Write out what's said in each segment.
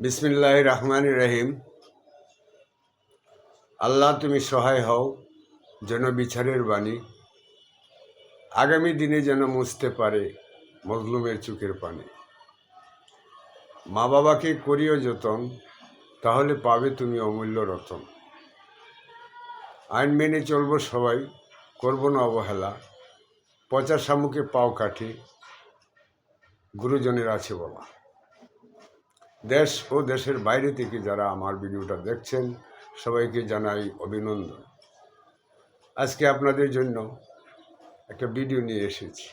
বিসমিল্লাহ রহমান রহিম। আল্লাহ তুমি সহায় হও, যেন বিচারের বাণী আগামী দিনে যেন মুছতে পারে মজলুমের চোখের পানি। মা বাবাকে করিও যতন, তাহলে পাবে তুমি অমূল্য রতন। আইন মেনে চলবো সবাই, করব না অবহেলা। পচা শামুকে পাও কাঠি, গুরুজনের আছে বলা। দেশ ও দেশের বাইরে থেকে যারা আমার ভিডিওটা দেখছেন, সবাইকে জানাই অভিনন্দন। আজকে আপনাদের জন্য একটা ভিডিও নিয়ে এসেছি।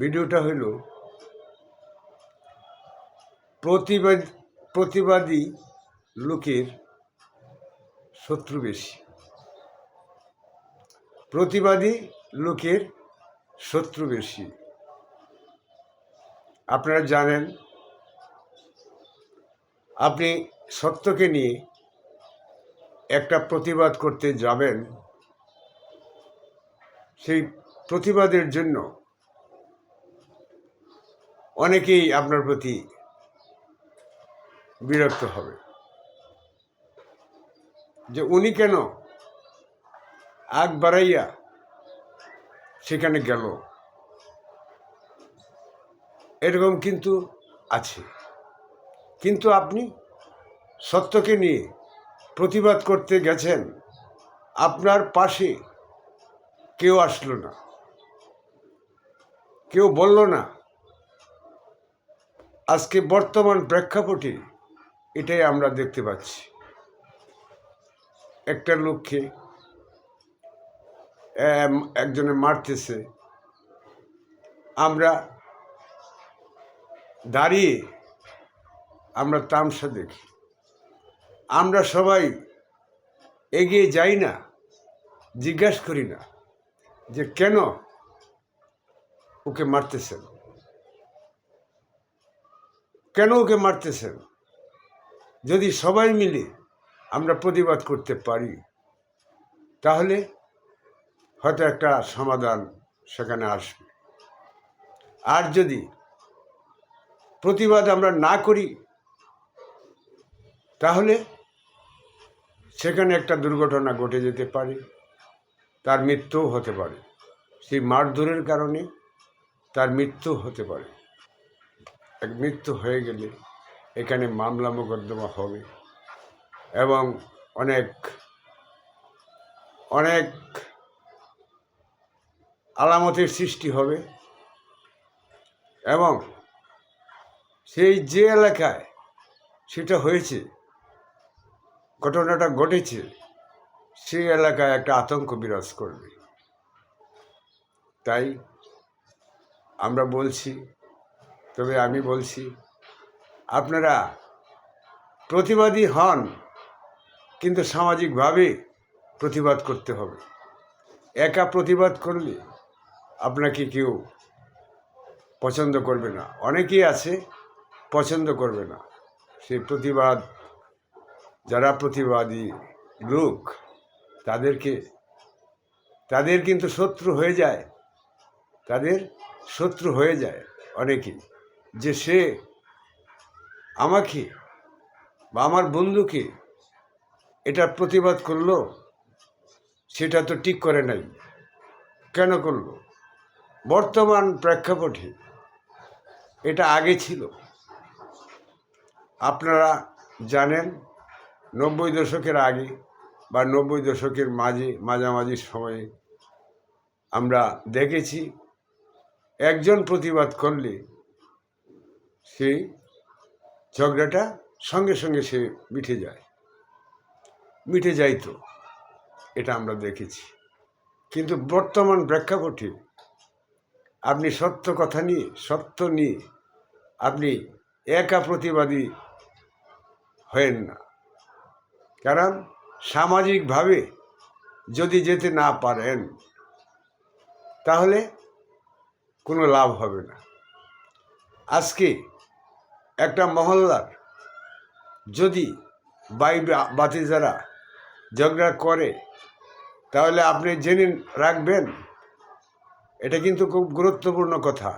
ভিডিওটা হইল প্রতিবাদ, প্রতিবাদী লোকের শত্রু বেশি। প্রতিবাদী লোকের শত্রু বেশি। আপনারা জানেন আপনি সত্যকে নিয়ে একটা প্রতিবাদ করতে যাবেন, সেই প্রতিবাদের জন্য অনেকেই আপনার প্রতি বিরক্ত হবে। যে উনি কেন আগ বাড়াইয়া সেখানে গেল? এরকম কিন্তু আছে। কিন্তু আপনি সত্যকে নিয়ে প্রতিবাদ করতে গেছেন, আপনার পাশে কেউ আসলো না। কেউ বলল না, আজকে বর্তমান প্রেক্ষাপটে এটাই আমরা দেখতে পাচ্ছি। একটা লোককে একজনে মারতেছে। আমরা দাঁড়িয়ে আমরা তামসা দেখি। আমরা সবাই এগিয়ে যাই না, জিজ্ঞাসা করি না যে কেন ওকে মারতেছেন? কেন ওকে মারতেছেন? যদি সবাই মিলে আমরা প্রতিবাদ করতে পারি, তাহলে হয়তো একটা সমাধান সেখানে আসবে। আর যদি প্রতিবাদ আমরা না করি তাহলে সেখানে একটা দুর্ঘটনা ঘটে যেতে পারে, তার মৃত্যুও হতে পারে। সেই মারধরের কারণে তার মৃত্যু হতে পারে। এক মৃত্যু হয়ে গেলে এখানে মামলা মোকদ্দমা হবে এবং অনেক অনেক আলামতের সৃষ্টি হবে এবং সেই যে এলাকায় সেটা হয়েছে ঘটনাটা ঘটেছে, সেই এলাকায় একটা আতঙ্ক বিরাজ করবে। তাই আমরা বলছি, তবে আমি বলছি, আপনারা প্রতিবাদী হন, কিন্তু সামাজিকভাবে প্রতিবাদ করতে হবে। একা প্রতিবাদ করলে আপনাকে কেউ পছন্দ করবে না। অনেকেই আছে, পছন্দ করবে না। সেই প্রতিবাদ যারা প্রতিবাদী লোক, তাদেরকে, তাদের কিন্তু শত্রু হয়ে যায়। তাদের শত্রু হয়ে যায় অনেকেই যে সে আমাকে বা আমার বন্ধুকে এটা প্রতিবাদ করল, সেটা তো ঠিক করে নাই। কেন করল? বর্তমান প্রেক্ষাপটে এটা আগে ছিল। আপনারা জানেন নব্বই দশকের আগে বা নব্বই দশকের মাঝে, মাঝামাঝি সময়ে আমরা দেখেছি, একজন প্রতিবাদ করলে সেই ঝগড়াটা সঙ্গে সঙ্গে সে মিটে যায়। মিটে যাইতো এটা আমরা দেখেছি। কিন্তু বর্তমান প্রেক্ষাপটে আপনি সত্য কথা নিয়ে, সত্য নিয়ে আপনি একা প্রতিবাদী হয়েন না। কারণ সামাজিকভাবে যদি যেতে না পারেন, তাহলে কোনো লাভ হবে না। আজকে একটা মহল্লার যদি বাই বাতি যারা ঝগড়া করে, তাহলে আপনি জেনে রাখবেন, এটা কিন্তু খুব গুরুত্বপূর্ণ কথা,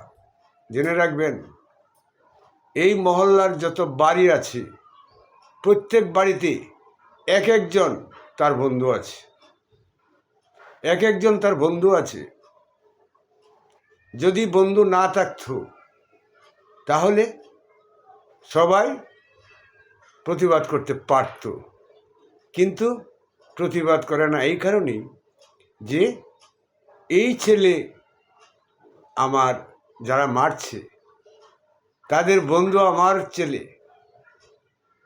জেনে রাখবেন, এই মহল্লার যত বাড়ি আছে, প্রত্যেক বাড়িতে এক একজন তার বন্ধু আছে। এক একজন তার বন্ধু আছে। যদি বন্ধু না থাকতো, তাহলে সবাই প্রতিবাদ করতে পারত। কিন্তু প্রতিবাদ করে না এই কারণেই যে এই ছেলে আমার যারা মারছে, তাদের বন্ধু আমার ছেলে।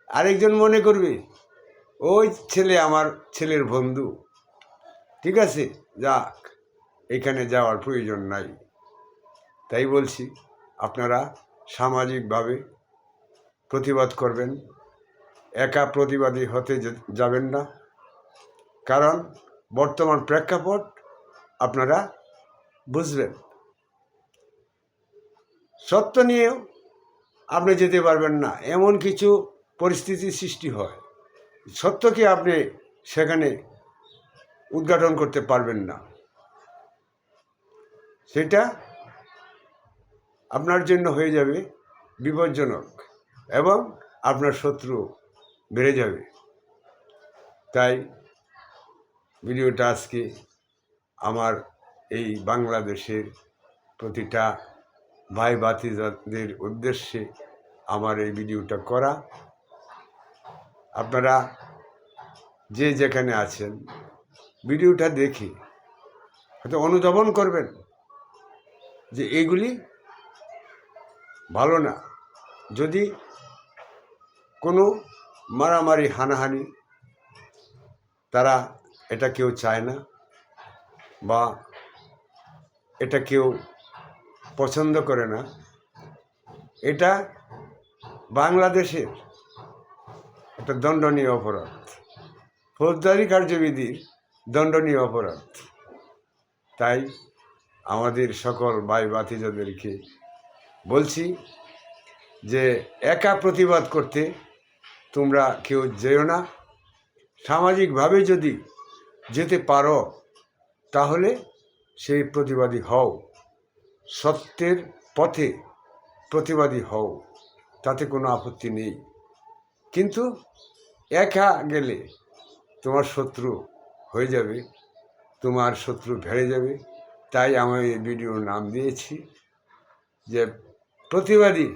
আরেকজন মনে করবে ওই ছেলে আমার ছেলের বন্ধু। ঠিক আছে? যাক, এখানে যাওয়ার প্রয়োজন নাই। তাই বলছি, আপনারা সামাজিকভাবে প্রতিবাদ করবেন। একা প্রতিবাদী হতে যাবেন না। কারণ বর্তমান প্রেক্ষাপট আপনারা বুঝবেন। সত্য নিয়েও আপনি যেতে পারবেন না। এমন কিছু পরিস্থিতি সৃষ্টি হয়। সত্যকে আপনি সেখানে উদ্ঘাটন করতে পারবেন না। সেটা আপনার জন্য হয়ে যাবে, বিপজ্জনক এবং আপনার শত্রু বেড়ে যাবে। তাই ভিডিওটা আজকে আমার এই বাংলাদেশের প্রতিটা ভাই বাতিজাদের উদ্দেশ্যে আমার এই ভিডিওটা করা। আপনারা যে যেখানে আছেন, ভিডিওটা দেখি হয়তো অনুধাবন করবেন যে এগুলি ভালো না। যদি কোনো মারামারি, হানাহানি তারা এটা কেউ চায় না বা এটা কেউ পছন্দ করে না, এটা বাংলাদেশের একটা দণ্ডনীয় অপরাধ। ফৌজদারি কার্যবিধির দণ্ডনীয় অপরাধ। তাই আমাদের সকল ভাই বাতিজাদেরকে বলছি যে একা প্রতিবাদ করতে তোমরা কেউ যেও না। সামাজিকভাবে যদি যেতে পারো, তাহলে সেই প্রতিবাদী হও। সত্যের পথে প্রতিবাদী হও। তাতে কোনো আপত্তি নেই। কিন্তু একা গেলে তোমার শত্রু হয়ে যাবে, তোমার শত্রু ভেড়ে যাবে। তাই আমি এই ভিডিওর নাম দিয়েছি যে প্রতিবাদী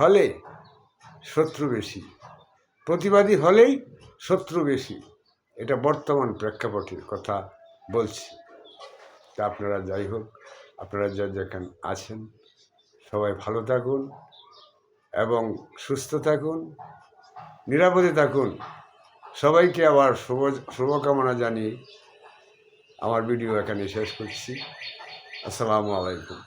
হলে শত্রু বেশি, প্রতিবাদী হলেই শত্রু বেশি। এটা বর্তমান প্রেক্ষাপটের কথা বলছি। তা আপনারা যাই হোক, আপনারা যা যেখানে আছেন, সবাই ভালো থাকুন। এবং সুস্থ থাকুন, নিরাপদে থাকুন। সবাইকে আবার শুভ, শুভকামনা জানিয়ে আমার ভিডিও এখানে শেষ করছি। আসসালামু আলাইকুম।